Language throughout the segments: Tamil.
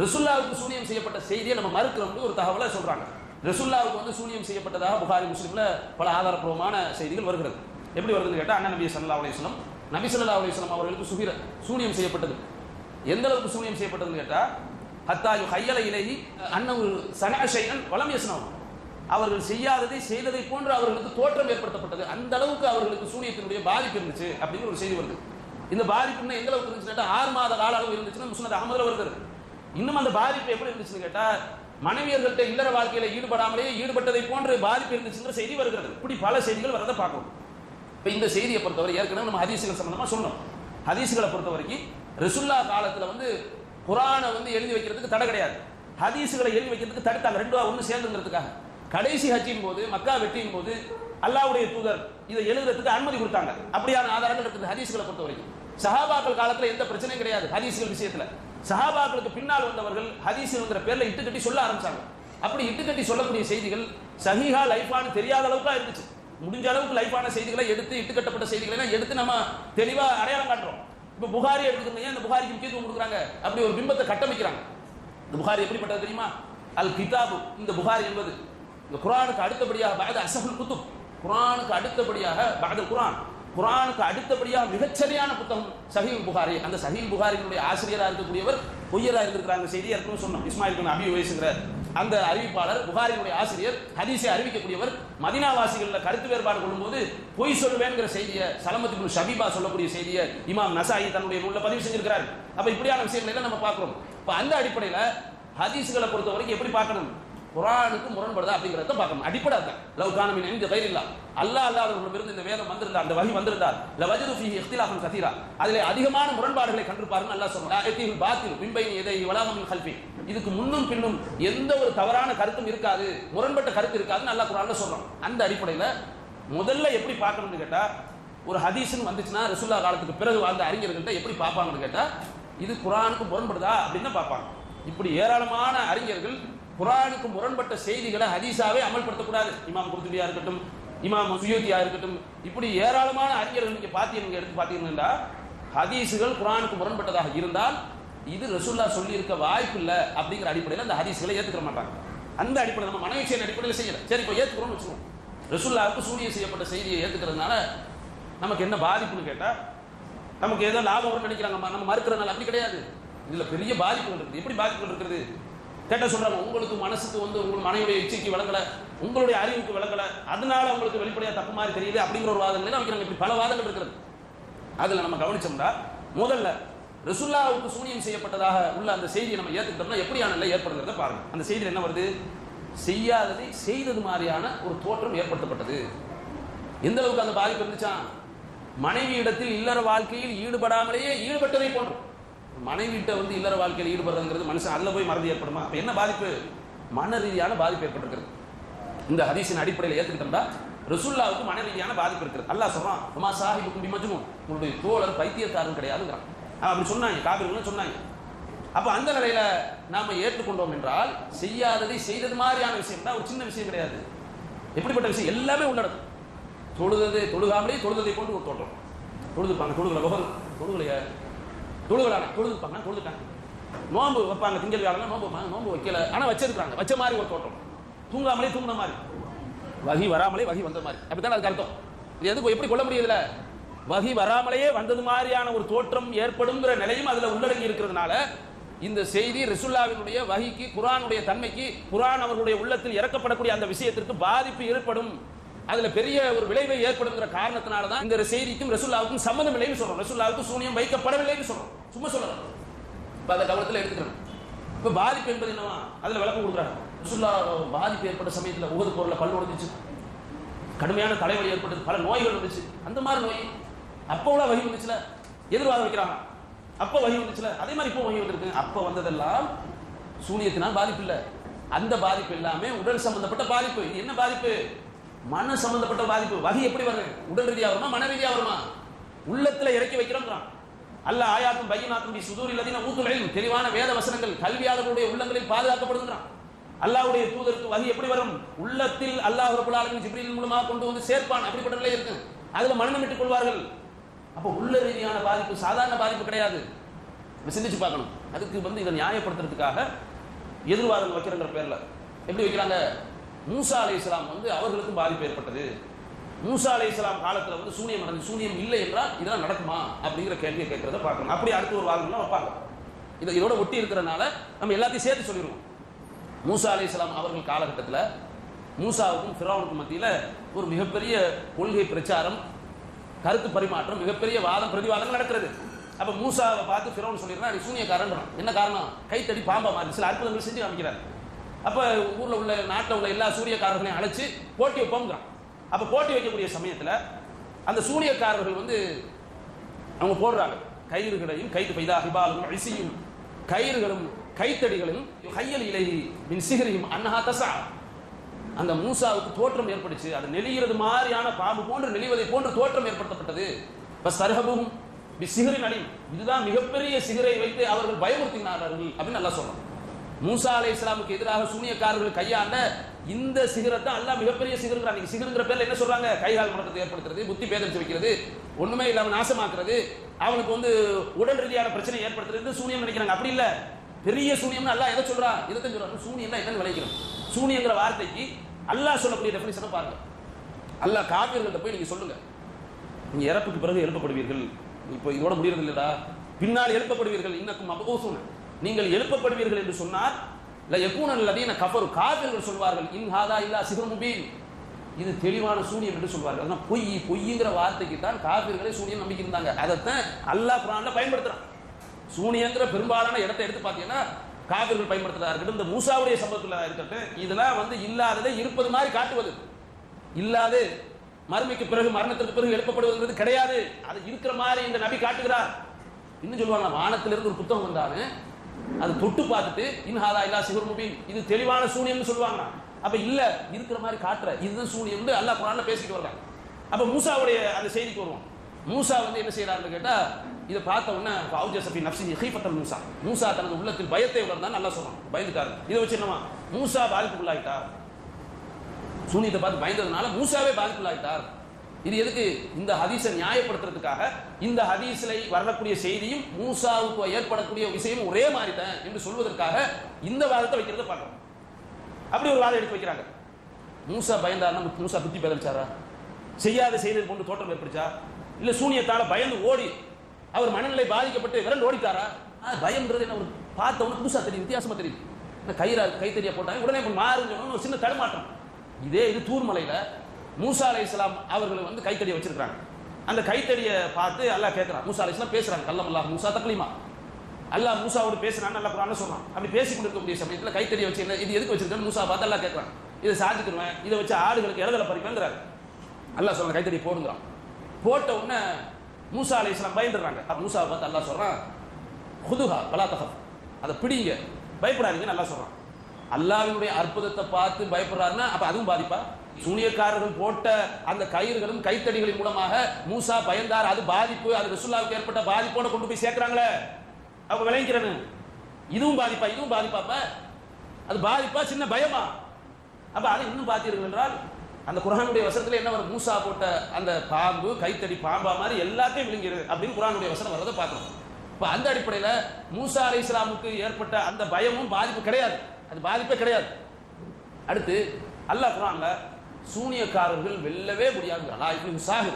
ரசுல்லாவுக்கு சூனியம் செய்யப்பட்ட செய்தியை நம்ம மறுக்கிறோம்னு ஒரு தகவலை சொல்றாங்க. ரசுல்லாவுக்கு வந்து சூனியம் செய்யப்பட்டதாக புகாரி முஸ்லீம்ல பல ஆதாரப்பூர்வமான செய்திகள் வருகிறது. எப்படி வருதுன்னு கேட்டால் அண்ணன் நபி சல்லா அலிஸ்லம் நபி சல்லா அலிஸ்லம் அவர்களுக்கு சுகிர சூனியம் செய்யப்பட்டது. எந்த அளவுக்கு சூனியம் செய்யப்பட்டதுன்னு கேட்டால் ஹத்தாயு ஹையல இலகி அண்ணன் சனாஷைன் வளம் யஸ்னம் அவர்கள் செய்யாததை செய்ததை போன்று அவர்களுக்கு தோற்றம் ஏற்படுத்தப்பட்டது. அந்த அளவுக்கு அவர்களுக்கு சூனியத்தினுடைய பாதிப்பு இருந்துச்சு அப்படின்னு ஒரு செய்தி வருது. இந்த பாதிப்புன்னு எந்த அளவுக்கு இருந்துச்சுன்னா ஆறு மாத கால அளவு இருந்துச்சுன்னா முஸ்னத் அகமதுல வருகிறது. இன்னும் அந்த பாதிப்பு எப்படி இருந்துச்சுன்னு கேட்டா மனைவியர்கள்ட்ட இல்லற வாழ்க்கையில ஈடுபடாமலேயே ஈடுபட்டதை போன்று பாதிப்பு இருந்துச்சுன்ற செய்தி வருகிறது. இப்படி பல செய்திகள் வரதை பார்க்கணும். இப்போ இந்த செய்தியை பொறுத்தவரை ஏற்கனவே நம்ம ஹதீசுகள் சம்பந்தமா சொன்னோம். ஹதீசுகளை பொறுத்த வரைக்கும் ரிசுல்லா காலத்துல வந்து குரானை வந்து எழுதி வைக்கிறதுக்கு தடை கிடையாது. ஹதீசுகளை எழுதி வைக்கிறதுக்கு தடுத்தாங்க. ரெண்டு ஒன்று சேர்ந்துங்கிறதுக்காக. கடைசி ஹஜ்ஜின் போது மக்கா வெற்றியின் போது அல்லாஹ்வுடைய தூதர் இதை எழுதுறதுக்கு அனுமதி கொடுத்தாங்க. அப்படியான ஆதாரங்கள் இருக்குது ஹதீசுகளை பொறுத்த வரைக்கும் சஹாபாக்கள் காலத்தில் எந்த பிரச்சனையும் கிடையாது ஹதீஸுகள் விஷயத்துல. சஹாபாக்களுக்கு பின்னால் வந்தவர்கள் ஹதீசுங்கிற பேர்ல இட்டு கட்டி சொல்ல ஆரம்பிச்சாங்க. அப்படி இட்டு கட்டி சொல்லக்கூடிய செய்திகள் சஹிஹா லைஃபானு தெரியாத அளவுக்கு இருந்துச்சு. முடிஞ்ச அளவுக்கு லைஃபான செய்திகளை எடுத்து இட்டு கட்டப்பட்ட செய்திகளை எல்லாம் எடுத்து நம்ம தெளிவா அடையாளம் காட்டுறோம் இப்போ புகாரி எடுத்துக்கணும் ஏன் அந்த புகாரிக்கு முக்கியத்துவம் கொடுக்குறாங்க? அப்படி ஒரு பிம்பத்தை கட்டமைக்கிறாங்க. இந்த புகாரி எப்படிப்பட்டது தெரியுமா? அல் கிதாபு. இந்த புகாரி என்பது இந்த குரானுக்கு அடுத்தபடியாக பாத அசகுல் குத்துப். குரானுக்கு அடுத்தபடியாக பாத குரான் குரானுக்கு அடுத்தபடியாக மிகச்சரியான புத்தகம் சஹீல் புகாரி. அந்த சஹீல் புகாரியினுடைய ஆசிரியராக இருக்கக்கூடியவர் பொய்யராக இருந்திருக்கிறாங்க செய்தி ஏற்கனவே சொன்னோம் இஸ்மாயில் பின் அபி வயசுங்கிற அந்த அறிவிப்பாளர் புகாரினுடைய ஆசிரியர் ஹதீஸை அறிவிக்கக்கூடியவர் மதினாவாசிகளில் கருத்து வேறுபாடு கொள்ளும்போது பொய் சொல்லுவேங்கிற செய்தியை சலமத்துக்கு ஷபீபா சொல்லக்கூடிய செய்தியை இமாம் நசாயி தன்னுடைய நூலில் பதிவு செஞ்சிருக்கிறார். அப்போ இப்படியான விஷயங்களை நம்ம பார்க்குறோம். இப்போ அந்த அடிப்படையில் ஹதீஸுகளை பொறுத்த வரைக்கும் எப்படி பார்க்கணும்? குரானுக்கு முரண்படுதா அப்படிங்கிறத பார்க்கணும். அடிப்படை அதுதான் லவ் கானமின் இந்த கயிறு இல்லா அல்லாஹ் அல்லாதவர்களிடமிருந்து இந்த வேதம் வந்திருந்தா அந்த வகி வந்திருந்தார் ல வஜது ஃபீஹி இஃப்திலாஃபன் கதீரா அதில் அதிகமான முரண்பாடுகளை கண்டிருப்பாருன்னு அல்லா சொல்றான். லா பாத்தில் பின்பைன் எதை வலாமின் கல்வி இதுக்கு முன்னும் பின்னும் எந்த ஒரு தவறான கருத்தும் இருக்காது முரண்பட்ட கருத்து இருக்காதுன்னு அல்லா குரான்ல சொல்றான். அந்த அடிப்படையில் முதல்ல எப்படி பார்க்கணும்னு கேட்டா ஒரு ஹதீஸ்னு வந்துச்சுன்னா ரசுல்லா காலத்துக்கு பிறகு வாழ்ந்த அறிஞர்கள்ட்ட எப்படி பார்ப்பாங்கன்னு கேட்டா இது குரானுக்கு முரண்படுதா அப்படின்னு தான் பார்ப்பாங்க. இப்படி ஏராளமான அறிஞர்கள் குரானுக்கு முரண்பட்ட செய்திகளை ஹதீஸாவே அமல்படுத்தக்கூடாது. இமாம் குர்துபியா இருக்கட்டும் இமாம் சுயோதியா இருக்கட்டும் இப்படி ஏராளமான அறிஞர்கள் நீங்க பாத்தீங்க எடுத்து பாத்தீங்கன்னா ஹதீஸுகள் குரானுக்கு முரண்பட்டதாக இருந்தால் இது ரசூல்லா சொல்லி இருக்க வாய்ப்பு இல்லை அப்படிங்கிற அடிப்படையில் அந்த ஹதீஸ்களை ஏத்துக்கிற மாட்டாங்க. அந்த அடிப்படையில் நம்ம மனைவி அடிப்படையில் செய்யல. சரி இப்போ ஏத்துக்கிறோம்னு வச்சுக்கோம் ரசூல்லாவுக்கு சூரிய செய்யப்பட்ட செய்தியை ஏத்துக்கிறதுனால நமக்கு என்ன பாதிப்புன்னு கேட்டால் நமக்கு ஏதோ லாபம் நினைக்கிறாங்க நம்ம மறுக்கிறதுனால அப்படி கிடையாது. இதில் பெரிய பாதிப்புகள் இருக்குது. எப்படி பாதிப்புகள் இருக்கிறது கேட்ட சொல்றாங்க உங்களுக்கு மனசுக்கு வந்து உங்கள் மனைவியுடைய இச்சைக்கு விளங்கல உங்களுடைய அறிவுக்கு விளங்கல அதனால உங்களுக்கு வெளிப்படையா தப்பு மாதிரி தெரியுது அப்படிங்கிற ஒரு வாதங்கள் வைக்கிறாங்க இப்படி பல வாதங்கள் இருக்கிறது. அதுல நம்ம கவனிச்சோம்னா முதல்ல ரசுல்லாவுக்கு சூனியம் செய்யப்பட்டதாக உள்ள அந்த செய்தியை நம்ம ஏற்றுக்கிட்டோம்னா எப்படியான நிலை ஏற்படுகிறத பாருங்க. அந்த செய்தியில் என்ன வருது? செய்யாததை செய்தது மாதிரியான ஒரு தோற்றம் ஏற்படுத்தப்பட்டது. எந்த அளவுக்கு அந்த பாதிப்பு இருந்துச்சா? மனைவி இடத்தில் இல்லற வாழ்க்கையில் ஈடுபடாமலேயே ஈடுபட்டதை போன்றோம் மனைவிட்ட வந்து இல்லற வாழ்க்கையில் ஈடுபடுறதுங்கிறது மனுஷன் அதில் போய் மறதி ஏற்படுமா? அப்போ என்ன பாதிப்பு? மன ரீதியான பாதிப்பு ஏற்பட்டிருக்கிறது. இந்த ஹதீஸின் அடிப்படையில் ஏற்றுக்கிட்டோம்னா ரசுல்லாவுக்கு மன ரீதியான பாதிப்பு இருக்கிறது அல்லாஹ் சொல்கிறான் உமா சாஹிப் கும்பி மஜ்னூன் உங்களுடைய தோழர் பைத்தியக்காரன் கிடையாதுங்கிறான். அப்படி சொன்னாங்க காபிர்களும் சொன்னாங்க. அப்போ அந்த நிலையில் நாம் ஏற்றுக்கொண்டோம் என்றால் செய்யாததை செய்தது மாதிரியான விஷயம் தான் ஒரு சின்ன விஷயம் கிடையாது. எப்படிப்பட்ட விஷயம்? எல்லாமே உள்ளடக்கும். தொழுதது தொழுகாமலே தொழுததை கொண்டு ஒரு தோற்றம். தொழுதுப்பாங்க தொழுகல முகம் தொழுகிறாங்க தொழுதுப்பாங்க தொழுதுட்டாங்க நோன்பு வைப்பாங்க திங்கள் வியாழன் நோம்பு வைப்பாங்க நோம்பு வைக்கல. ஆனா வச்சிருக்காங்க வச்ச மாதிரி ஒரு தோற்றம் தூங்காமலே தூங்கின மாதிரி. வகி வராமலே வகி வந்த மாதிரி. அப்படித்தான் அதுக்கு அர்த்தம்? இது எதுக்கு எப்படி கொள்ள முடியல வகி வராமலேயே வந்தது மாதிரியான ஒரு தோற்றம் ஏற்படுங்கிற நிலையும் அதுல உள்ளடங்கி இருக்கிறதுனால இந்த செய்தி ரிசுல்லாவினுடைய வகிக்கு குரானுடைய தன்மைக்கு குரான் அவர்களுடைய உள்ளத்தில் இறக்கப்படக்கூடிய அந்த விஷயத்திற்கு பாதிப்பு ஏற்படும். அதுல பெரிய ஒரு விளைவை ஏற்படுங்கிற காரணத்தினால தான் இந்த செய்திக்கும் ரசுல்லாவுக்கும் சம்மந்தம் இல்லைன்னு சொல்றோம். ரசுல்லாவுக்கு சூனியம் வைக்கப்படவில்லைன்னு சொல்றோம். சும்மா சொல்லலாம். இப்ப அதை கவனத்தில் எடுத்துக்கணும். இப்ப பாதிப்பு என்பது என்னவா? அதுல விளக்கம் கொடுக்குறாங்க. ரசுல்லா பாதிப்பு ஏற்பட்ட சமயத்தில் உகது பொருளை பல் உடஞ்சிச்சு. கடுமையான தலைவலி ஏற்பட்டது. பல நோய்கள் வந்துச்சு. அந்த மாதிரி நோய் அப்போ உள்ள வகை வந்துச்சுல? எதிர்வாதம் வைக்கிறாங்க. அப்போ வகி வந்துச்சுல? அதே மாதிரி இப்போ வகி வந்திருக்கு. அப்போ வந்ததெல்லாம் சூனியத்தினால் பாதிப்பு இல்லை. அந்த பாதிப்பு எல்லாமே உடல் சம்பந்தப்பட்ட பாதிப்பு. என்ன பாதிப்பு? மன சம்பந்தப்பட்ட பாதிப்பு. வகை எப்படி வருது? உடல் ரீதியாக வருமா மன ரீதியாக வருமா? உள்ளத்தில் இறக்கி வைக்கிறோங்கிறான். அல்ல ஆயாத்தும் பையனாத்தும் பி சுதூர் இல்லதின ஊத்துலையும் தெளிவான வேத வசனங்கள் கல்வியாளர்களுடைய உள்ளங்களில் பாதுகாக்கப்படுகின்றான் அல்லாவுடைய தூதருக்கு வகை எப்படி வரும்? உள்ளத்தில் அல்லாஹ் ரபுல் ஆலமின் மூலமாக கொண்டு வந்து சேர்ப்பான். அப்படிப்பட்ட நிலை இருக்கு. அதுல மனநமிட்டுக் கொள்வார்கள். அப்போ உள்ள ரீதியான பாதிப்பு சாதாரண பாதிப்பு கிடையாது. நம்ம சிந்திச்சு பார்க்கணும். அதுக்கு வந்து இதை நியாயப்படுத்துறதுக்காக எதிர்வாதம் வைக்கிறங்கிற பேர்ல. எப்படி வைக்கிறாங்க? மூசா அலை இஸ்லாம் வந்து அவர்களுக்கும் பாதிப்பு ஏற்பட்டது. மூசா அலை இஸ்லாம் காலத்தில் வந்து சூனியம் நடந்து சூனியம் இல்லை என்றால் இதெல்லாம் நடக்குமா? அப்படிங்கிற கேள்வியை கேட்கறத பார்க்கணும். அப்படி அடுத்து ஒரு வாதம்லாம் வைப்பாங்க இதை இதோட ஒட்டி இருக்கிறனால நம்ம எல்லாத்தையும் சேர்த்து சொல்லிடுவோம். மூசா அலை இஸ்லாம் அவர்கள் காலகட்டத்தில் மூசாவுக்கும் ஃபிரௌனுக்கும் மத்தியில் ஒரு மிகப்பெரிய கொள்கை பிரச்சாரம் கருத்து பரிமாற்றம் மிகப்பெரிய வாதம் பிரதிவாதங்கள் நடக்கிறது. அப்போ மூசாவை பார்த்து ஃபிரோன் சொல்லிடுறான் நீ சூனியக்காரன்றான். என்ன காரணம்? கைத்தடி பாம்பா மாதிரி சில அற்புதங்கள் செஞ்சு காமிக்கிறார். அப்ப ஊர்ல உள்ள நாட்டில் உள்ள எல்லா சூரியக்காரர்களையும் அழைச்சு போட்டி வைப்போங்கிறான் அப்ப போட்டி வைக்கக்கூடிய சமயத்துல அந்த சூரியக்காரர்கள் வந்து அவங்க போடுறாங்க. கயிறுகளையும் கைது பைதா ஹிபாலும் ஐசியும் கயிறுகளும் கைத்தடிகளும் கையல் இலை மின் சிகரியும் அன்னஹா தசா. அந்த மூசாவுக்கு தோற்றம் ஏற்பட்டுச்சு. அது நெளிகிறது மாதிரியான பாம்பு போன்று நெளிவதை போன்று தோற்றம் ஏற்படுத்தப்பட்டது. இப்போ சரகபும் சிகரின் அலி இதுதான் மிகப்பெரிய சிகரை வைத்து அவர்கள் பயமுறுத்தினார்கள் அப்படின்னு நல்லா சொல்றாங்க மூசா அலை இஸ்லாமுக்கு எதிராக சூனியக்காரர்கள் கையாண்ட இந்த சிகரத்தை அல்லா மிகப்பெரிய சிகருங்கிறான். நீங்க சிகருங்கிற பேர்ல என்ன சொல்றாங்க? கைகால் முடக்கத்தை ஏற்படுத்துறது புத்தி பேதரிச்சு வைக்கிறது ஒண்ணுமே இல்லாம நாசமாக்குறது அவனுக்கு வந்து உடல் ரீதியான பிரச்சனை ஏற்படுத்துறது சூனியம் நினைக்கிறாங்க. அப்படி இல்ல. பெரிய சூனியம்னு அல்லாஹ் எதை சொல்றா? இதை சொல்றான் சூனியம் என்னன்னு விளைக்கிறோம் சூனியங்கிற வார்த்தைக்கு அல்லாஹ் சொல்லக்கூடிய டெஃபினிஷனை பாருங்க. அல்லாஹ் காவியர்கள்ட்ட போய் நீங்க சொல்லுங்க. நீங்க இறப்புக்கு பிறகு எழுப்பப்படுவீர்கள். இப்போ இதோட முடியறது இல்லடா பின்னால் எழுப்பப்படுவீர்கள். இன்னக்கும் அபகோசூன் நீங்கள் எழுப்பப்படுவீர்கள் என்று சொன்னார் ல யகூனல் லதீன கஃபரு காபிர்கள் சொல்வார்கள். இன் ஹாதா இல்லா சிஹர் முபீன். இது தெளிவான சூனியம் என்று சொல்வார்கள். அதனால் பொய் பொய்ங்கிற வார்த்தைக்கு தான் காபிர்களே சூனியம் நம்பிக்கை இருந்தாங்க அதைத்தான் அல்லாஹ் குரானில் பயன்படுத்துகிறான் சூனியங்கிற பெரும்பாலான இடத்தை எடுத்து பார்த்தீங்கன்னா காவிர்கள் பயன்படுத்துறதா இருக்கட்டும் இந்த மூசாவுடைய சம்பவத்தில் இருக்கட்டும் இதெல்லாம் வந்து இல்லாததை இருப்பது மாதிரி காட்டுவது. இல்லாது மறுமைக்கு பிறகு மரணத்திற்கு பிறகு எழுப்பப்படுவதுங்கிறது கிடையாது. அது இருக்கிற மாதிரி இந்த நபி காட்டுகிறார். இன்னும் சொல்லுவாங்க வானத்திலிருந்து ஒரு புத்தகம் வந்தாலும் அது தொட்டு பார்த்துட்டு இன்ஹாதா இல்லா சிவர் முபீன். இது தெளிவான சூனியம்னு சொல்லுவாங்க. அப்ப இல்ல இருக்கிற மாதிரி காட்டுற. இதுதான் சூனியம் அல்லா குரான்ல பேசிட்டு வர்றாங்க அப்ப மூசாவுடைய அந்த செய்திக்கு வருவோம். மூசா வந்து என்ன செய்யறாருன்னு கேட்டா இதை பார்த்த உடனே அவுஜசபி நப்சி ஹீபத்தல் மூசா. மூசா தனது உள்ளத்தில் பயத்தை உணர்ந்தான் நல்லா சொல்றான். பயந்துட்டாரு. இதை வச்சு என்னமா மூசா பாதிப்புக்குள்ளாயிட்டார். சூனியத்தை பார்த்து பயந்ததுனால மூசாவே பாதிப்புள்ளாயிட்டார் இது எதுக்கு? இந்த ஹதீஸை நியாயப்படுத்துறதுக்காக இந்த ஹதீஸ்ல வரக்கூடிய செய்தியும் மூசாவுக்கு ஏற்படக்கூடிய விஷயம் ஒரே மாதிரி தான் என்று சொல்வதற்காக இந்த வாதத்தை வைக்கிறத பார்க்கணும் அப்படி ஒரு வாதம் எடுத்து வைக்கிறாங்க. மூசா பயந்தாருன்னா மூசா புத்தி பேதலிச்சாரா செய்யாத செய்தது கொண்டு தோற்றம் ஏற்படுச்சா? இல்ல சூனியத்தால பயந்து ஓடி அவர் மனநிலை பாதிக்கப்பட்டு விரண்டு ஓடிட்டாரா? ஆ, பயம்ன்றது என்ன? ஒரு பார்த்த உடனே புதுசா தெரியும் வித்தியாசமாக தெரியும் இந்த கயிறா கைத்தறியா போட்டாங்க உடனே மாறுன்னு ஒரு சின்ன தடுமாற்றம். இதே இது தூர்மலையில் மூசா அலை இஸ்லாம் அவர்கள் வந்து கைத்தடியை வச்சிருக்காங்க அந்த கைத்தடியை பார்த்து அல்லாஹ் கேட்குறான். மூசா அலை இஸ்லாம் பேசுறாங்க கல்லம் அல்லாஹ் மூசா தக்லீமா. அல்லாஹ் மூசாவோடு பேசுறான்னு நல்லா குரான சொல்றான். அப்படி பேசி கொண்டிருக்கக்கூடிய சமயத்தில் கைத்தடியை வச்சு என்ன இது எதுக்கு வச்சிருக்கேன் மூசா பார்த்து அல்லாஹ் கேட்கறான். இதை சாதிக்கிடுவேன் இதை வச்சு ஆடுகளுக்கு இடதலை பறிப்பேங்கிறாரு அல்லாஹ் சொல்றான் கைத்தடி போடுங்கிறான். போட்ட உடனே மூசா அலை இஸ்லாம் பயந்துடுறாங்க. அப்போ மூசாவை பார்த்து அல்லாஹ் சொல்றான் ஹுதுஹா பலா தஃபப் அதை பிடிங்க பயப்படாதீங்க நல்லா சொல்றான். அல்லாவினுடைய அற்புதத்தை பார்த்து பயப்படுறாருன்னா அப்ப அதுவும் பாதிப்பா? சூனியக்காரர்கள் போட்ட அந்த கயிறுகளும் கைத்தடிகளின் மூலமாக மூசா பயந்தார். அது பாதிப்பு அது ரசுல்லாவுக்கு ஏற்பட்ட பாதிப்போட கொண்டு போய் சேர்க்கிறாங்களே. அவங்க விளைங்கிறனு இதுவும் பாதிப்பா இதுவும் பாதிப்பாப்ப அது பாதிப்பா சின்ன பயமா? அப்ப அதை இன்னும் பார்த்தீர்கள் என்றால் அந்த குரானுடைய வசனத்துல என்ன வரும்? மூசா போட்ட அந்த பாம்பு கைத்தடி பாம்பா மாதிரி எல்லாத்தையும் விழுங்கிரு அப்படின்னு குரானுடைய வசனம் வர்றதை பார்க்கணும். இப்போ அந்த அடிப்படையில் மூசா அலை இஸ்லாமுக்கு ஏற்பட்ட அந்த பயமும் பாதிப்பு கிடையாது. அது பாதிப்பே கிடையாது. அடுத்து அல்லாஹ் சொல்றாங்க சூனியக்காரர்கள் வெல்லவே முடியாதுங்கிறான். இப்படி சாகு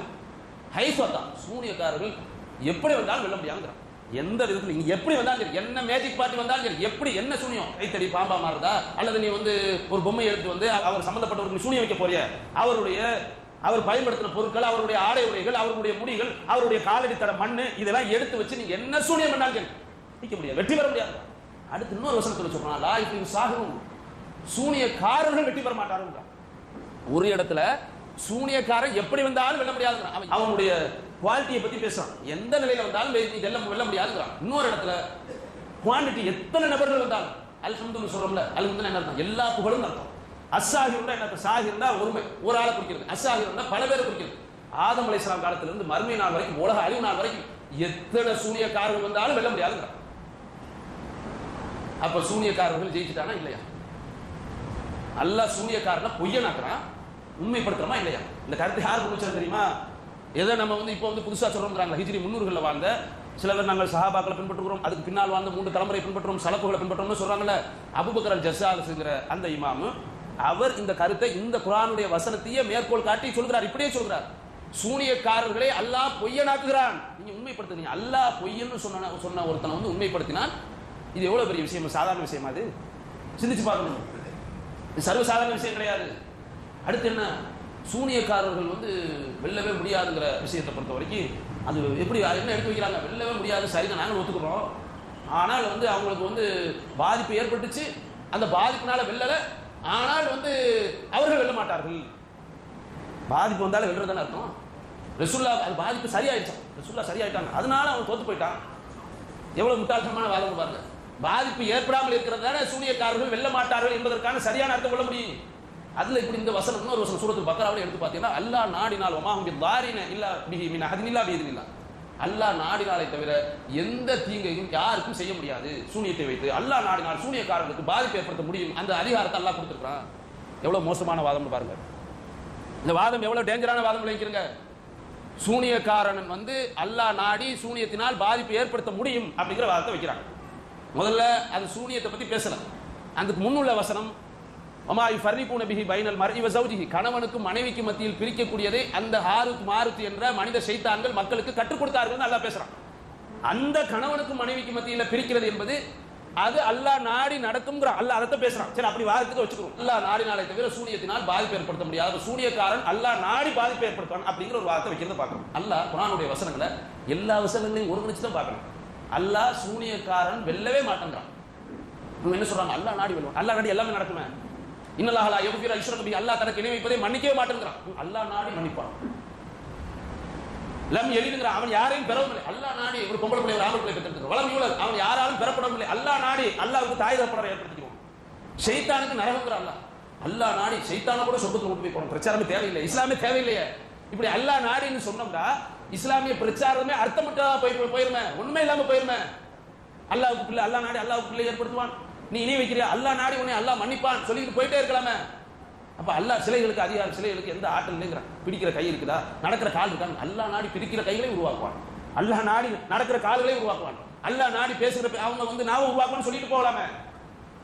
சூனியக்காரர்கள் எப்படி வந்தாலும் வெல்ல முடியாதுங்கிறான். எந்த விதத்தில் நீங்க எப்படி வந்தாலும் சரி என்ன மேஜிக் பார்ட்டி வந்தாலும் சரி எப்படி என்ன சூனியம்? கைத்தடி பாம்பா மாறுதா? அல்லது நீ வந்து ஒரு பொம்மை எடுத்து வந்து அவர் சம்பந்தப்பட்டவருக்கு சூனியம் வைக்க போறிய? அவருடைய அவர் பயன்படுத்தின பொருட்கள் அவருடைய ஆடை உடைகள் அவருடைய முடிகள் அவருடைய காலடி தர மண் இதெல்லாம் எடுத்து வச்சு நீங்க என்ன சூனியம் பண்ணாலும் சரி நிற்க முடியாது. வெற்றி பெற முடியாது. அடுத்து இன்னொரு வசனத்தில் சொல்றான் லா இப்படி சாகும் சூனியக்காரர்கள் வெற்றி பெற மாட்டாருங்க. ஒரு இடத்துல சூனியக்காரன் எப்படி வந்தாலும் வெல்ல முடியாது அவன் அவனுடைய குவாலிட்டியை பத்தி பேசுறான். எந்த நிலையில வந்தாலும் வெல்ல வெல்ல முடியாதுங்கிறான். இன்னொரு இடத்துல குவாண்டிட்டி எத்தனை நபர்கள் வந்தாலும் அல்ஹம்துன்னு சொல்றோம்ல அல்ஹம்துன்னு என்ன அர்த்தம்? எல்லா புகழும் அர்த்தம். அஸ்ஸாகிருந்தா என்ன அர்த்தம்? சாகிருந்தா ஒருமை. ஒரு ஆளை குறிக்கிறது. அஸ்ஸாகிருந்தா பல பேரை குறிக்கிறது. ஆதம் அலை இஸ்லாம் காலத்திலிருந்து மறுமை நாள் வரைக்கும் உலக அழிவு நாள் வரைக்கும் எத்தனை சூனியக்காரர்கள் வந்தாலும் வெல்ல முடியாதுங்கிறான். அப்ப சூனியக்காரர்கள் ஜெயிச்சுட்டானா இல்லையா? அல்லாஹ் சூனியக்காரன பொய்யனாக்குறான் உண்மைப்படுத்துறமா இல்லையா? இந்த கருத்தை யார் கொடுத்தது தெரியுமா? எதை நம்ம வந்து இப்போ வந்து புதுசாக சொல்கிறோம்ங்கிறாங்க ஹிஜ்ரி முன்னூறுகளில் வாழ்ந்த சிலர் நாங்கள் சஹாபாக்களை பின்பற்றுகிறோம். அதுக்கு பின்னால் வாழ்ந்த மூன்று தலைமுறை பின்பற்றுறோம் சலப்புகளை பின்பற்றுறோம்னு சொல்கிறாங்களே அபுபக்கர் ஜஸ்ஸாலுங்கிற அந்த இமாமு அவர் இந்த கருத்தை இந்த குரானுடைய வசனத்தையே மேற்கோள் காட்டி சொல்கிறார். இப்படியே சொல்கிறார். சூனியக்காரர்களே அல்லாஹ் பொய்யனாக்குகிறான். நீங்க உண்மைப்படுத்துறீங்க. அல்லாஹ் பொய்யன்னு சொன்ன சொன்ன ஒருத்தனை வந்து உண்மைப்படுத்தினான் இது எவ்வளவு பெரிய விஷயம்? சாதாரண விஷயமா அது? சிந்திச்சு பார்க்கணும். இது சர்வசாதாரண விஷயம் கிடையாது. அடுத்து என்ன? சூனியக்காரர்கள் வந்து வெல்லவே முடியாதுங்கிற விஷயத்தை பொறுத்த வரைக்கும் அது எப்படி என்ன எடுத்து வைக்கிறாங்க? வெல்லவே முடியாது. சரிதான் நாங்கள் ஒத்துக்கிறோம். ஆனால் வந்து அவங்களுக்கு வந்து பாதிப்பு ஏற்பட்டுச்சு. அந்த பாதிப்புனால வெல்லலை. ஆனால் வந்து அவர்கள் வெல்ல மாட்டார்கள். பாதிப்பு வந்தாலும் வெல்றதானே அர்த்தம்? ரசுல்லா அது பாதிப்பு சரியாயிடுச்சான் ரசுல்லா சரியாயிட்டாங்க. அதனால அவன் தோத்து போயிட்டான். எவ்வளோ முட்டாள்தனமான வாதம் பாருங்க. பாதிப்பு ஏற்படாமல் இருக்கிறதால சூனியக்காரர்கள் வெல்ல மாட்டார்கள் என்பதற்கான சரியான அர்த்தம் கொள்ள முடியும். அதுல இப்படி இந்த வசனம் இன்னொரு வசனம் சூரத்து பக்கராவில் எடுத்து பார்த்தீங்கன்னா அல்லாஹ் நாடினால் ஒமாஹும் தாரின இல்லா பிஹி மின் ஹதினில்லா பிஹினில்லா அல்லாஹ் நாடினாலே தவிர எந்த தீங்கையும் யாருக்கும் செய்ய முடியாது. சூனியத்தை வைத்து அல்லாஹ் நாடினால் சூனியக்காரர்களுக்கு பாதிப்பு ஏற்படுத்த முடியும். அந்த அதிகாரத்தை அல்லா கொடுத்துருக்கான் எவ்வளோ மோசமான வாதம்னு பாருங்க. இந்த வாதம் எவ்வளோ டேஞ்சரான வாதம் விளைவிக்கிறங்க சூனியக்காரன் வந்து அல்லாஹ் நாடி சூனியத்தினால் பாதிப்பு ஏற்படுத்த முடியும் அப்படிங்கிற வாதத்தை வைக்கிறாங்க. முதல்ல அது சூனியத்தை பத்தி பேசல அதுக்கு முன்னுள்ள வசனம் அம்மா ஃபர்ரிகூன நபிஹி பைனல் மர்இ வ கணவனுக்கும் மனைவிக்கு மத்தியில் பிரிக்கக்கூடியதை அந்த ஹாருத் மாருத் என்ற மனித சைத்தான்கள் மக்களுக்கு கற்றுக் கொடுத்தார்கள் நல்லா பேசுறான். அந்த கணவனுக்கும் மனைவிக்கு மத்தியில் பிரிக்கிறது என்பது அது அல்லாஹ் நாடி நடக்கும்ங்கிற அல்லாஹ் அதை பேசுறான். சரி அப்படி வாரத்துக்கு வச்சுக்கிறோம். அல்லாஹ் நாளை தவிர சூனியத்தினால் பாதிப்பு ஏற்படுத்த முடியாது. அப்ப சூனியக்காரன் அல்லாஹ் நாடி பாதிப்பு ஏற்படுத்துவான் அப்படிங்கிற ஒரு வார்த்தை வைக்கிறத பார்க்கணும். அல்லாஹ் குரானுடைய வசனங்களை எல்லா வசனங்களையும் ஒருங்கிணைச்சு தான் பார்க்கணும். அல்லாஹ் சூனியக்காரன் வெல்லவே மாட்டேங்கிறான். இவங்க என்ன சொல்றாங்க? அல்லா நாடி வெல்லுவான். அல்லாஹ் நாடி எல்லாமே நடக்குமே. இன்னலாஹலா யகுஃபிர் அஷ்ரக பிஹி அல்லாஹ் தனக்கு இணை மன்னிக்கவே மாட்டேங்கிறான். அல்லாஹ் நாடி மன்னிப்பான். லம் எழுதுங்கிறான் அவன் யாரையும் பெறவில்லை அல்லாஹ் நாடி ஒரு பொம்பளை பிள்ளை ஒரு ஆம்பளை பிள்ளை பெற்றிருக்கிறான் வளம் இவ்வளவு. அவன் யாராலும் பெறப்படவில்லை. அல்லாஹ் நாடி அல்லாவுக்கு தாய் தகப்பனரை ஏற்படுத்திக்குவோம் ஷைத்தானுக்கு நரகங்கிற அல்லா அல்லா நாடி செய்தான கூட சொர்க்கத்துல கொண்டு போய் போகணும். பிரச்சாரமே தேவையில்லை. இஸ்லாமே தேவையில்லையே. இப்படி அல்லாஹ் நாடின்னு சொன்னோம்னா இஸ்லாமிய பிரச்சாரமே அர்த்தமற்றதா போய் போயிருமே. ஒண்ணுமே இல்லாம போயிருமே. அல்லாவுக்கு பிள்ளை அல்லாஹ் நாடி அல்லாவுக்கு பிள்ளை ஏற்படுத்துவான். நீ இணை வைக்கிறியா? அல்லா நாடி உன்னை அல்லா மன்னிப்பான் சொல்லிட்டு போயிட்டே இருக்கலாமே. அப்ப அல்லாஹ் சிலைகளுக்கு அதிகாரம் சிலைகளுக்கு எந்த ஆற்றல் இல்லைங்கிறான். பிடிக்கிற கை இருக்குதா? நடக்கிற கால் இருக்காங்க அல்லா நாடி பிடிக்கிற கைகளை உருவாக்குவான். அல்லாஹ் நாடி நடக்கிற கால்களை உருவாக்குவான். அல்லாஹ் நாடி பேசுகிற அவங்க வந்து நான் உருவாக்குவான்னு சொல்லிட்டு போகலாமே.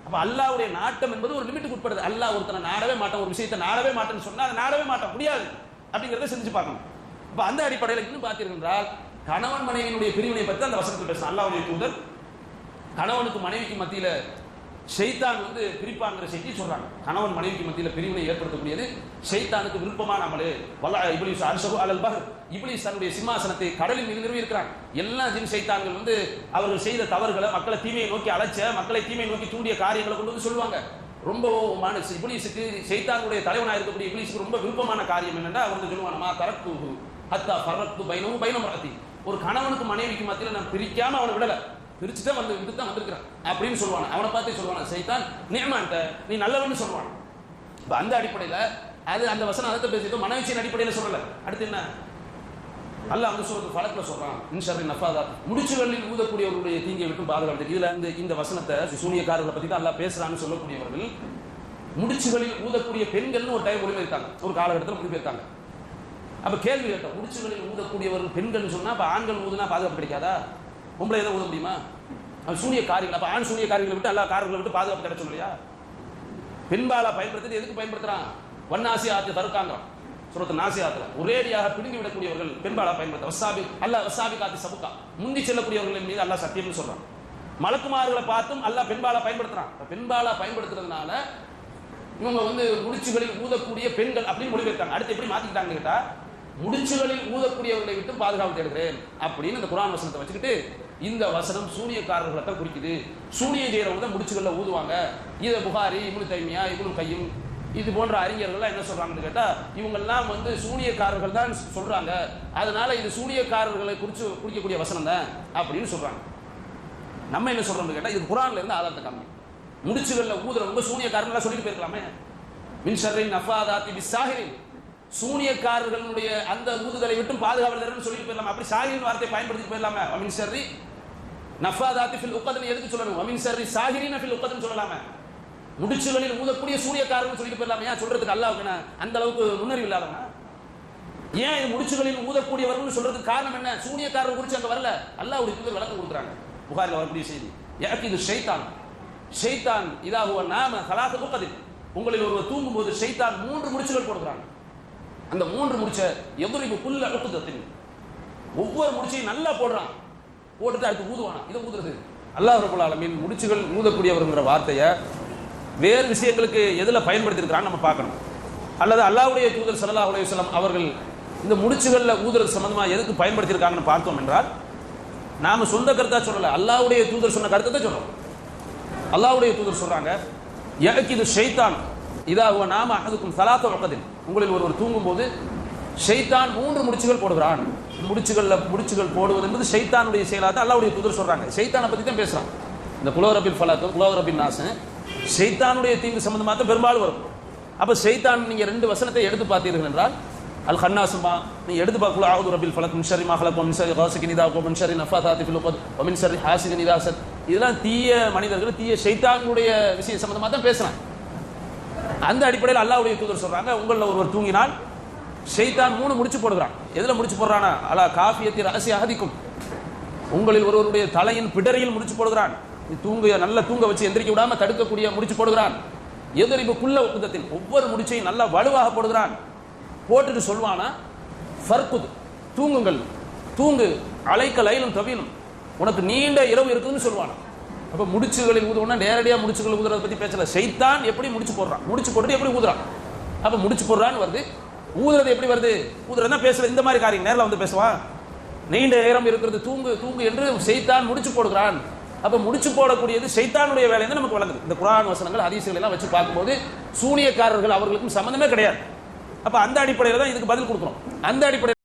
அப்ப அல்லாவுடைய நாட்டம் என்பது ஒரு லிமிட்டுக்கு உட்படுது. அல்லாஹ் ஒருத்தனை நாடவே மாட்டான் ஒரு விஷயத்தை நாடவே மாட்டேன்னு சொன்னா அதை நாடவே மாட்டான். முடியாது. அப்படிங்கிறத செஞ்சு பார்க்கணும். அப்ப அந்த அடிப்படையில் இன்னும் பார்த்தீர்கள் கணவன் மனைவியினுடைய பிரிவினை பற்றி அந்த வசனத்தில் பேசுறான். அல்லாவுடைய தூதர் கணவனுக்கு மனைவிக்கு மத்தியில ஷைத்தான் வந்து பிரிப்பாங்கிற செய்தி சொல்றாங்க. கணவன் மனைவிக்கு மத்தியில பிரிவினை ஏற்படுத்தக்கூடியது ஷைத்தானுக்கு விருப்பமான அமலு. வல்லா இப்ளீஸ் அர்ஷகு அலல் பஹர். இப்ளீஸ் தன்னுடைய சிம்மாசனத்தை கடலில் மீது நிறுவி இருக்கிறாங்க எல்லா ஜின் ஷைத்தான்கள் வந்து அவர்கள் செய்த தவறுகளை மக்களை தீமையை நோக்கி அழைச்ச மக்களை தீமையை நோக்கி தூண்டிய காரியங்களை கொண்டு வந்து சொல்லுவாங்க. ரொம்ப மனசு இப்ளீஸுக்கு ஷைத்தானுடைய தலைவனாக இருக்கக்கூடிய இப்ளீஸுக்கு ரொம்ப விருப்பமான காரியம் என்னென்னா அவர் வந்து சொல்லுவானமா தரக்கு ஹத்தா பரத்து பைனவும் பைனம் ரத்தி ஒரு கணவனுக்கு மனைவிக்கு மத்தியில் நான் பிரிக்காம அவனை விடலை. பிரிச்சுட்டு வந்து விட்டு தான் வந்திருக்கிறான் அப்படின்னு சொல்லுவான் அவனை பார்த்தே சொல்லுவான் சைத்தான் நேமான்ட்ட நீ நல்லவன்னு சொல்லுவான். இப்போ அந்த அடிப்படையில அது அந்த வசனம் அதை பேசிட்டு மனவீச்சியின் அடிப்படையில சொல்லலை. அடுத்து என்ன? அல்ல அந்த சூரத்து ஃபலக்ல சொல்றான் இன்ஷர்ரி நஃபாதா. முடிச்சுகளில் ஊதக்கூடியவர்களுடைய தீங்கை விட்டு பாதுகாப்பு இதுல இந்த இந்த வசனத்தை சூனியக்காரர்களை பத்தி தான் அல்லாஹ் பேசுறான்னு சொல்லக்கூடியவர்கள் முடிச்சுகளில் ஊதக்கூடிய பெண்கள்னு ஒரு டைம் மொழிபெயர்த்தாங்க ஒரு காலகட்டத்தில் மொழிபெயர்த்தாங்க அப்ப கேள்வி கேட்டோம் முடிச்சுகளில் ஊதக்கூடியவர்கள் பெண்கள் சொன்னா அப்ப ஆண்கள் ஊதுனா பாதுகாப்பு கிடைக்காதா? பொம்பளை தான் ஊத முடியுமா? அவன் சூனிய காரியங்கள் அப்ப ஆண் சூனிய காரியங்களை விட்டு எல்லா காரங்களை விட்டு பாதுகாப்பு கிடைச்சோம் இல்லையா? பெண்பாலா பயன்படுத்தி எதுக்கு பயன்படுத்துறான்? வன்னாசி ஆற்று தருக்காங்க சுரத்து நாசியாத்துல ஒரேடியாக பிடிந்து விடக்கூடியவர்கள் பெண்பாலா பயன்படுத்த வசாபி அல்ல வசாபி காத்தி சபுக்கா. முந்தி செல்லக்கூடியவர்களின் மீது அல்லாஹ் சத்தியம்னு சொல்றான். மலக்குமார்களை பார்த்தும் அல்லாஹ் பெண்பாலா பயன்படுத்துறான். அப்ப பெண்பாலா பயன்படுத்துறதுனால இவங்க வந்து முடிச்சுகளில் ஊதக்கூடிய பெண்கள் அப்படின்னு முடிவெடுத்தாங்க அடுத்து எப்படி மாத்திக்கிட்டாங்க கேட்டா முடிச்சுகளில் ஊதக்கூடியவர்களை விட்டு பாதுகாப்பு தேடுகிறேன் அப்படின்னு இந்த குரான் வசனத்தை வச்சுக்கிட்டு இந்த வசனம் சூனியக்காரர்களை தான் குறிக்குது. சூனிய செய்யறவங்க தான் முடிச்சுகளில் ஊதுவாங்க. இதை புகாரி இவனு தைமியா இவனு கையும் இது போன்ற அறிஞர்கள்லாம் என்ன சொல்கிறாங்கன்னு கேட்டால் இவங்கெல்லாம் வந்து சூனியக்காரர்கள் தான் சொல்கிறாங்க அதனால் இது சூனியக்காரர்களை குறித்து குறிக்கக்கூடிய வசனம் தான் அப்படின்னு சொல்கிறாங்க நம்ம என்ன சொல்கிறோம்னு கேட்டால் இது குரான்ல இருந்து ஆதாரத்தை காமி முடிச்சுகள்ல ஊதுறவங்க சூனியக்காரங்களா சொல்லிட்டு போயிருக்கலாமே. மின்சரின் நஃபாதாத்தி பிஸ்ஸாஹிரின். சூனியக்காரர்களுடைய அந்த ஊதுதலை விட்டும் பாதுகாவலர்னு சொல்லிட்டு போயிடலாம் அப்படி சாகிரின் வார்த்தையை பயன்படுத்தி போயிடலாமே அமின் ஷர்ரி நஃபாதாத்தி ஃபில் உக்கதன் எதுக்கு சொல்லணும்? அமின் ஷர்ரி சாகிரின் ஃபில் உக்கதன் சொல்லலாமே. முடிச்சுகளில் ஊதக்கூடிய சூரியக்காரன் சொல்லிட்டு போயிடலாமே. ஏன் சொல்றதுக்கு அல்லாவுக்கு அந்த அளவுக்கு நுண்ணறிவு இல்லாதவனா? ஏன் இது முடிச்சுகளில் ஊதக்கூடியவர்கள் சொல்றதுக்கு காரணம் என்ன? சூனியக்காரர் குறிச்சு அங்க வரல. அல்லாஹ்வுடைய தூதர் விளக்கம் கொடுக்குறாங்க. புகாரில் வரக்கூடிய செய்தி எனக்கு இது ஷைத்தான் ஷைத்தான் இதாகுவ நாம கலாத்த துக்கதில் உங்களில் ஒருவர் தூங்கும்போது ஷைத்தான் மூன்று முடிச்சுகள் போடுகிறாங்க அந்த மூன்று முடிச்ச எதிரிப்பு புல்ல அழுத்தத்தின் ஒவ்வொரு முடிச்சையும் நல்லா போடுறான். போட்டுட்டு அடுத்து ஊதுவானா? இதை ஊதுறது. அல்லாஹ் ரபுல் ஆலமின் முடிச்சுகள் ஊதக்கூடியவர்ங்கிற வார்த்தையை வேறு விஷயங்களுக்கு எதில் பயன்படுத்தியிருக்கிறான்னு நம்ம பார்க்கணும். அல்லது அல்லாவுடைய தூதர் சல்லா அலைஹி அவர்கள் இந்த முடிச்சுகளில் ஊதுறது சம்மந்தமாக எதுக்கு பயன்படுத்தியிருக்காங்கன்னு பார்த்தோம் என்றால் நாம் சொந்த கருத்தா சொல்லலை அல்லாவுடைய தூதர் சொன்ன கருத்தை தான் சொல்கிறோம் அல்லாவுடைய தூதர் சொல்கிறாங்க எனக்கு இது ஷைத்தான் இதாக நாம அகதுக்கும் சலாத்த வக்கதில் உங்களில் ஒருவர் தூங்கும்போது ஷைத்தான் மூன்று முடிச்சுகள் போடுகிறான். முடிச்சுகளில் முடிச்சுகள் போடுவது என்பது ஷைத்தானுடைய செயலாக தான் அல்லாஹ்வுடைய தூதர் சொல்கிறாங்க ஷைத்தானை பற்றி தான் பேசுகிறான் இந்த குலோரபின் ஃபலாத்து குலோரபின் நாசன் ஷைத்தானுடைய தீங்கு சம்பந்தமாக தான் பெரும்பாலும் வரும். அப்போ ஷைத்தான் நீங்க ரெண்டு வசனத்தை எடுத்து பார்த்தீர்கள் என்றால் அல் ஹன்னாசுமா நீ எடுத்து பார்க்கல ஆகுது ரபில் ஃபலக் மின் ஷர்ரி மஹலக் மின் ஷர்ரி காசிகின் இதா மின் ஷர்ரி ஃபில் உகத் மின் ஷர்ரி ஹாசிகின் இதெல்லாம் தீய மனிதர்கள் தீய ஷைத்தானுடைய விஷயம் சம்பந்தமாக தான் பேசுகிறாங்க அந்த அடிப்படையில் அல்லாவுடைய தூதர் சொல்றாங்க உங்களில் ஒருவர் தூங்கினால் ஷைத்தான் மூணு முடிச்சு போடுகிறான். எதுல முடிச்சு போடுறானா அலா காஃபியத்தி ரகசிய அகதிக்கும் உங்களில் ஒருவருடைய தலையின் பிடரையில் முடிச்சு போடுகிறான். தூங்க நல்ல தூங்க வச்சு எந்திரிக்க விடாம தடுக்கக்கூடிய முடிச்சு போடுகிறான். எதிரிப்புக்குள்ள ஒப்பந்தத்தில் ஒவ்வொரு முடிச்சையும் நல்லா வலுவாக போடுகிறான். போட்டுட்டு சொல்வானா? ஃபர்குத் தூங்குங்கள். தூங்கு. அலைக்க லைலும் தவிலும். உனக்கு நீண்ட இரவு இருக்குதுன்னு சொல்லுவானா அப்போ முடிச்சுகளில் ஊதுவோம்னா நேரடியாக முடிச்சுகள் ஊதுறதை பற்றி பேசல. செய்தான் எப்படி முடிச்சு போடுறான்? முடிச்சு போட்டு எப்படி ஊதுறான்? அப்போ முடிச்சு போடுறான்னு வருது. ஊதுறது எப்படி வருது? ஊதுறதுனா பேசுறது இந்த மாதிரி காரியம். நேரில் வந்து பேசுவான். நீண்ட நேரம் இருக்கிறது. தூங்கு தூங்கு என்று செய்தான் முடிச்சு போடுகிறான். அப்ப முடிச்சு போடக்கூடியது சைத்தானுடைய வேலை தான் நமக்கு வழங்குது. இந்த குரான் வசனங்கள் ஹதீசுகள் எல்லாம் வச்சு பார்க்கும்போது சூனியக்காரர்கள் அவர்களுக்கும் சம்மந்தமே கிடையாது. அப்ப அந்த அடிப்படையில் தான் இதுக்கு பதில் கொடுக்கணும். அந்த அடிப்படையில்